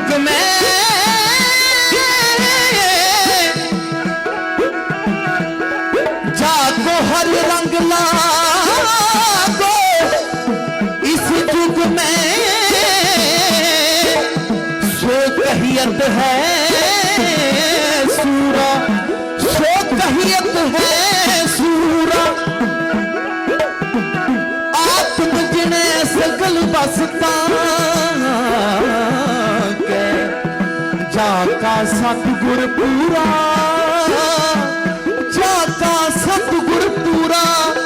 ਹੁਕਮੈ ਜਾ ਕੋ ਹਰ ਰੰਗ ਲਾ ਕੋ ਇਸ ਜੁਗ ਮੈਂ ਸੋ ਕਹੀਅਤ ਹੈ ਸੂਰਾ ਸੋ ਕਹੀਅਤ ਹੈ ਸੂਰਾ। ਆਤਮ ਜਿਨੇ ਸਗਲ ਬਸਤ ਸਤਗੁਰ ਪੂਰਾ। ਜਾਤਾ ਸਤਗੁਰ ਪੂਰਾ।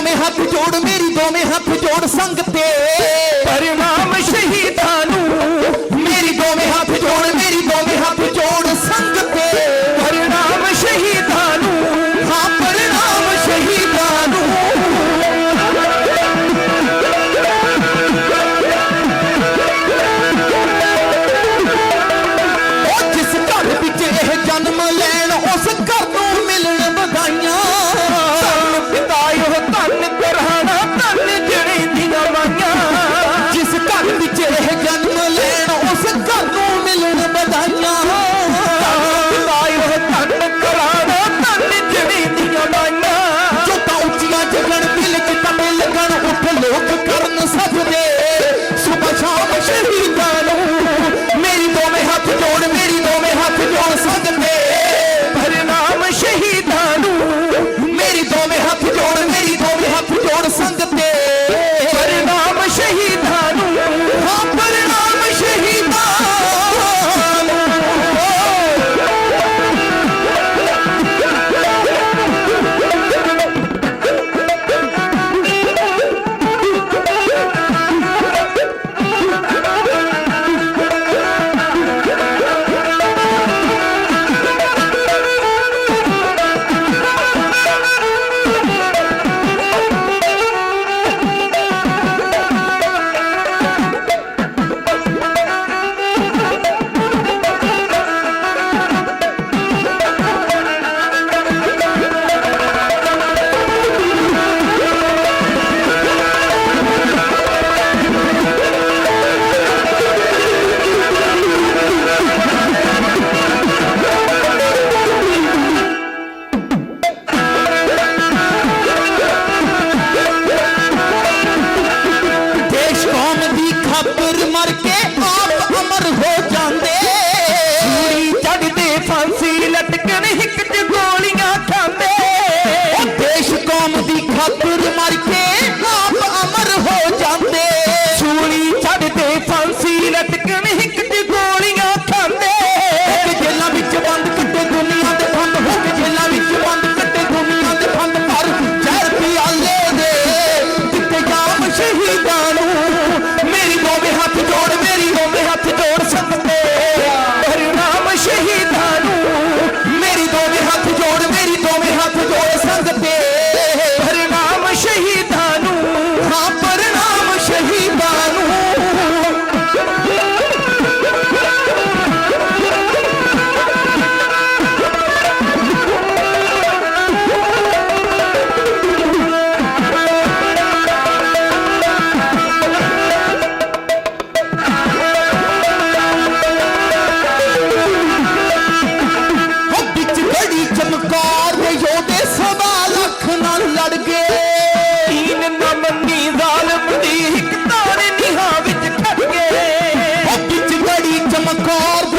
ਦੋਵੇਂ ਹੱਥ ਜੋੜ ਮੇਰੀ ਦੋਵੇਂ ਹੱਥ ਜੋੜ ਸੰਗਤੇ।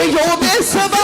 የቤተሰባ